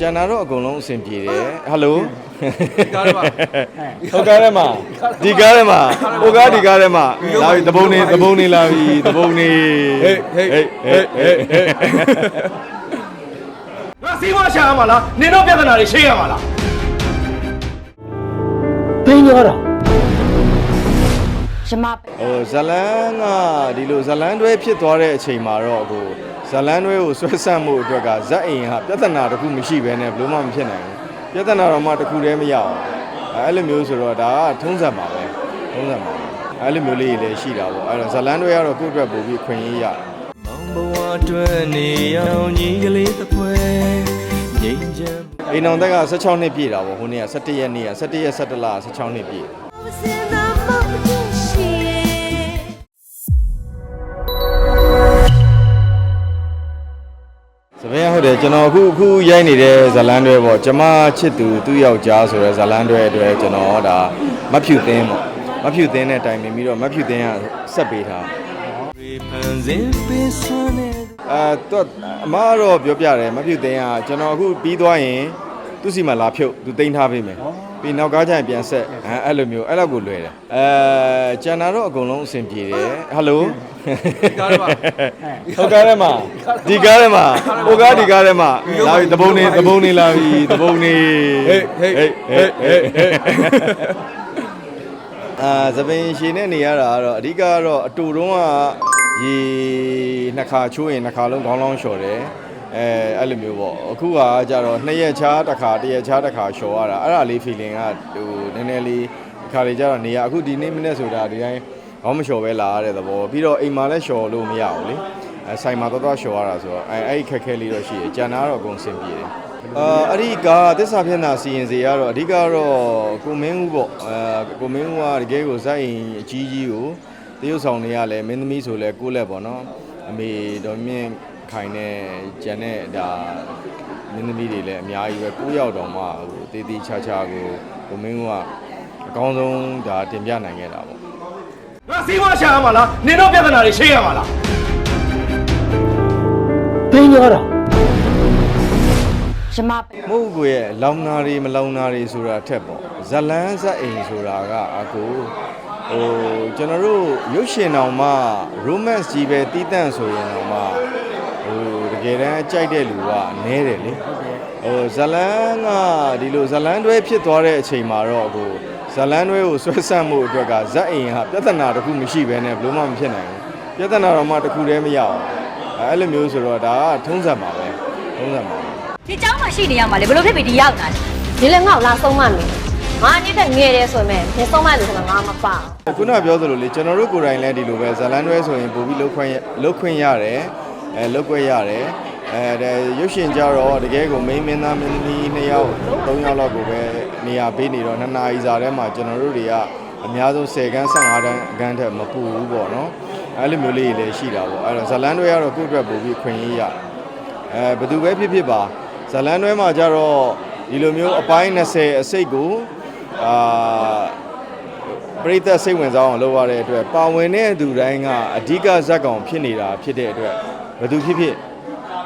ကျန်တာတော့အကုန်လုံးအဆင်ပြေတယ်ဟယ်လိုဒီကားတော့ဟုတ်ကားထဲမှာဒီကားထဲမှာဟိုကားဒီကားထဲမှာလာပြီတပုံနေတပုံနေလာပြီတပုံနေဟေးဟေးဟေးဟေးဟေးဟေးငါစီးပွားရှာရမှာလားနင်တို့ပြဿနာတွေရှင်းရမှာလားဘင်းရောတာရမဟိုဇလန်းကဒီလိုဇလန်းတွဲဖြစ်သွားတဲ့အချိန်မှာတော့ကို ဇလန်းတွဲကိုဆွဲဆန့်မှုအတွက်ကဇက်အိမ်ဟာပြဿနာတစ်ခုမရှိဘဲနဲ့ဘလို့မှမဖြစ်နိုင်ဘူးပြဿနာတော့မှတစ်ခုတည်းမရအောင်အဲ့လိုမျိုးဆိုတော့ဒါကထုံးစံပါပဲထုံးစံပါပဲအဲ့လိုမျိုးလေးတွေလည်းရှိတာပေါ့အဲ့တော့ဇလန်းတွဲကတော့ကိုယ့်အတွက်ပို့ပြီးခွင့်ရရတယ်မောင်ဘဝအတွင်းနေအောင်ညီကလေးတစ်ပွဲငြိမ်းချမ်းအိမ်အောင်တက်က16နှစ်ပြည့်တာပေါ့ဟိုနေ့က17ရက်နေ့က17ရက်17လ16နှစ်ပြည့် ကျွန်တော်အခုအခုရိုက်နေတဲ့ဇလန်းတွဲပေါ့ကျမချစ်သူသူ့ယောက်ျားဆိုတဲ့ဇလန်းတွဲအတွက်ကျွန်တော်ဒါမဖြူသင်းပေါ့မဖြူသင်းတဲ့တိုင်မြင်ပြီးတော့မဖြူသင်းကဆက်ပေးထားရေဖန်စင်ပေးစွမ်းနေအဲတော့အမကတော့ပြောပြတယ်မဖြူသင်းကကျွန်တော်အခုပြီးသွားရင်သူ့စီမှာလာဖြုတ်သူတင်ထားပေးမယ် ပြီးနောက်ကားကျရင်ပြန်ဆက်အဲအဲ့လိုမျိုးအဲ့လောက်ကိုလွယ်တယ်အဲကျန်တာတော့အကုန်လုံးအဆင်ပြေတယ်ဟယ်လိုဒီကားတော့ဟုတ်ကားထဲမှာဒီကားထဲမှာဟိုကားဒီကားထဲမှာလာပြီတပုံနေတပုံနေလာပြီတပုံနေဟေးဟေးဟေးဟေးဟေးအာသပင်ရှင်နဲ့နေရတာကတော့အဓိကကတော့အတူတုံးကရေနှစ်ခါချိုးရင်နှစ်ခါလုံးခေါင်းလောင်းလျှော်တယ် အဲအဲ့လိုမျိုးပေါ့အခုကကြတော့နှစ်ရက်ချားတစ်ခါတစ်ရက်ချားတစ်ခါလျှော်ရတာအဲ့ဒါလေး feeling ကဟိုနည်းနည်းလေးတစ်ခါလေကြတော့နေရအခုဒီနေ့မနေ့ဆိုတာဒီတိုင်းခေါင်းမလျှော်ပဲလာရတဲ့သဘောပြီးတော့အိမ်မှာလည်းလျှော်လို့မရဘူးလေအဲဆိုင်မှာတော့တော့လျှော်ရတာဆိုတော့အဲအဲ့ဒီခက်ခဲလေးတော့ရှိတယ်ကြံတာတော့အကုန်အဆင်ပြေတယ်အာအဲ့ဒီကသစ္စာမျက်နှာစီရင်စေရတော့အဓိကတော့ကိုမင်းဦးပေါ့အဲကိုမင်းဦးကတကယ်ကိုဇက်ရင်အကြီးကြီးကိုတရုတ်ဆောင်နေရလဲမင်းသမီးဆိုလဲကိုယ့်လက်ပေါ့နော်အမေတော်မြင့် ခိုင်နဲ့ကျန်တဲ့ဒါမင်းသမီးတွေလည်းအများကြီးပဲကိုရောက်တော့မှဟိုတေးသေးချာချာကိုကိုမင်းဦးကအကောင်းဆုံးဒါတင်ပြနိုင်ခဲ့တာပေါ့ငါစီးပွားရှာရမှာလားနင်တို့ပြဿနာတွေရှင်းရမှာလားဘင်းရောတာရမမဟုတ်ကိုရဲ့လောင်နာတွေမလောင်နာတွေဆိုတာထက်ပေါ့ဇလန်းဇက်အိမ်ဆိုတာကအကိုဟိုကျွန်တော်တို့ရုပ်ရှင်တော်မှာ romance ကြီးပဲတီးတန့်ဆိုရင်တော့မှ ဟိုတကယ်တမ်းကြိုက်တဲ့လူကနဲတယ်လေဟိုဇလန်းကဒီလိုဇလန်းတွဲဖြစ်သွားတဲ့အချိန်မှာတော့အကိုဇလန်းတွဲကိုဆွဲဆန့်မှုအတွက်ကဇက်အိမ်ဟာပြဿနာတစ်ခုမရှိဘဲနဲ့ဘလို့မှမဖြစ်နိုင်ဘူးပြဿနာတော့မှတစ်ခုတည်းမရအောင်အဲ့လိုမျိုးဆိုတော့ဒါကထုံးစံပါပဲထုံးစံပါပဲ ဒီเจ้าမှာရှိနေရမှာလေဘယ်လိုဖြစ်ပြီးဒီရောက်တာလဲ ဒီလည်းငါ့ကိုလာဆုံးမမယ်ငါအနည်းတက်ငယ်တယ်ဆိုရင်ဒီဆုံးမလို့ဆိုတော့ငါမပါဘူး ခုနကပြောသလိုလေကျွန်တော်တို့ကိုယ်တိုင်လည်းဒီလိုပဲဇလန်တွဲဆိုရင်ပို့ပြီးလုတ်ခွင့်ရလုတ်ခွင့်ရတယ် အဲလုတ်ခွင့်ရတယ်အဲဒါရုပ်ရှင်ကြတော့တကယ်ကိုမိန်းမင်းသားမင်းသမီးနှစ်ယောက်သုံးယောက်လောက်ကိုပဲနေရာပေးနေတော့နှစ်နာရီစာထဲမှာကျွန်တော်တို့တွေကအများဆုံး10ခန်း15တန်းအကန်းထက်မပူဘူးပေါ့နော်အဲလိုမျိုးလေးတွေလည်းရှိတာပေါ့အဲတော့ဇလန်တွဲကတော့ကိုယ့်အတွက်ပို့ပြီးခွင့်ရရအဲဘယ်သူပဲဖြစ်ဖြစ်ပါဇလန်တွဲမှာကြတော့ဒီလိုမျိုးအပိုင်း20အစိတ်ကိုအာပရိသတ်စိတ်ဝင်စားအောင်လုပ်ရတဲ့အတွက်ပါဝင်တဲ့သူတိုင်းကအဓိကဇက်ကောင်ဖြစ်နေတာဖြစ်တဲ့အတွက် ဘယ်သူဖြစ်ဖြစ်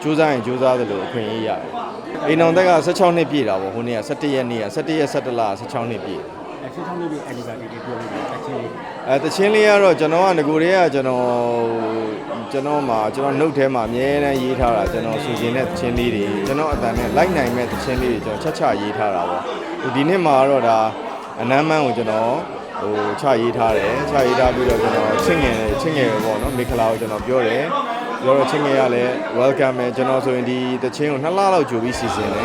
စူးစမ်းရင်စူးစမ်းသလိုအခွင့်အရေးရတယ်။အိမ်အောင်တက်က16နှစ်ပြည့်တာပေါ့ဟိုနေ့က17ရက်နေ့က17ရက်17လ16နှစ်ပြည့်အဲရှင်းထောင်းလေးတွေအဲဒီကတည်းကပြောလို့အချင်းအဲတချင်းလေးကတော့ကျွန်တော်ကငကိုတွေကကျွန်တော်ကျွန်တော်မှာကျွန်တော်နှုတ်ထဲမှာအမြဲတမ်းရေးထားတာကျွန်တော်စူစင်တဲ့တချင်းလေးတွေကျွန်တော်အတန်နဲ့လိုက်နိုင်မဲ့တချင်းလေးတွေကျွန်တော်ချက်ချရေးထားတာပေါ့ဟိုဒီနှစ်မှာကတော့ဒါအနမ်းမန်းကိုကျွန်တော်ဟိုချရေးထားတယ်ချရေးထားပြီးတော့ကျွန်တော်ချင်းငယ်ချင်းငယ်ပေါ့နော်မိခလာကိုကျွန်တော်ပြောတယ် ပြောတော့ချင်းငယ်ကလည်း welcome ပဲကျွန်တော်ဆိုရင်ဒီတချင်းကိုနှစ်လလောက်ကြိုပြီးစီစဉ်တယ်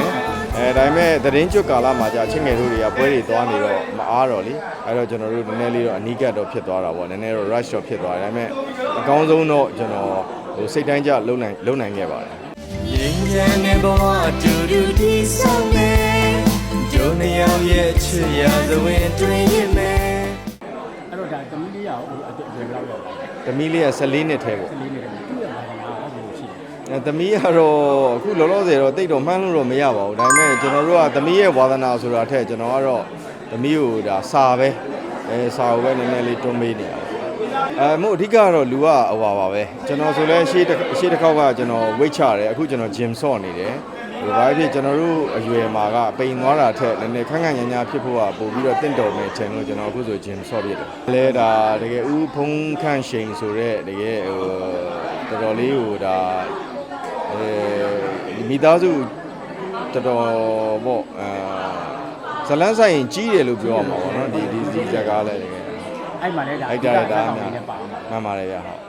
အဲဒါပေမဲ့သတင်းကျွတ်ကာလမှာကြာချင်းငယ်တို့တွေကပွဲတွေသွားနေတော့မအားတော့လေအဲတော့ကျွန်တော်တို့နည်းနည်းလေးတော့အနီးကပ်တော့ဖြစ်သွားတာပေါ့နည်းနည်းတော့ rush တော့ဖြစ်သွားတယ်ဒါပေမဲ့အကောင်းဆုံးတော့ကျွန်တော်ဟိုစိတ်တိုင်းကြလုံနိုင်လုံနိုင်ခဲ့ပါတယ်ငြိမ်းချမ်းတဲ့ဘဝအတူတူတည်ဆောင်နေဒုနှစ်ယောက်ရဲ့ချစ်ရသဝင်တွင်ရမယ်အဲ့တော့ဒါတမီးလေးရဟိုအတက်အရွယ်လောက်တော့သမီးလေးက14နှစ်ထဲပေါ့လေးနေတ သမီးကတော့အခုလောလောဆယ်တော့တိတ်တော့မှန်းလို့တော့မရပါဘူးဒါပေမဲ့ကျွန်တော်တို့ကသမီးရဲ့ဝါသနာဆိုတာထက်ကျွန်တော်ကတော့သမီးကိုဒါစာပဲအဲစာကိုပဲနည်းနည်းလေးတွန်းပေးနေတာအဲမို့အဓိကကတော့လူကဟိုပါပါပဲကျွန်တော်ဆိုလဲရှေ့တစ်ရှေ့တစ်ခေါက်ကကျွန်တော် weight ချတယ်အခုကျွန်တော် gym ဆော့နေတယ်အဲဟိုဘာဖြစ်ကျွန်တော်တို့အရွယ်မှာကပိန်သွားတာထက်နည်းနည်းခန့်ခန့်ညာညာဖြစ်ဖို့ကပို့ပြီးတော့တင့်တော်မယ်ချင်လို့ကျွန်တော်အခုဆိုဂျင်ဆော့ပြတယ်လဲဒါတကယ်ဦးဖုံးခန့်ရှိန်ဆိုတဲ့တကယ်ဟိုတော်တော်လေးဟိုဒါ အဲမိသားစုတော်တော်ပေါ့အဲဇလန်းဆိုင်ကြီးတယ်လို့ပြောရမှာပေါ့နော်ဒီဒီဒီဇာကားလဲတကယ်အဲ့မှာလည်းဒါအိုက်တာရတာအဓိကဇာတ်ကောင်လေးနဲ့ပါအောင်ပါမှန်ပါတယ်ဗျဟုတ်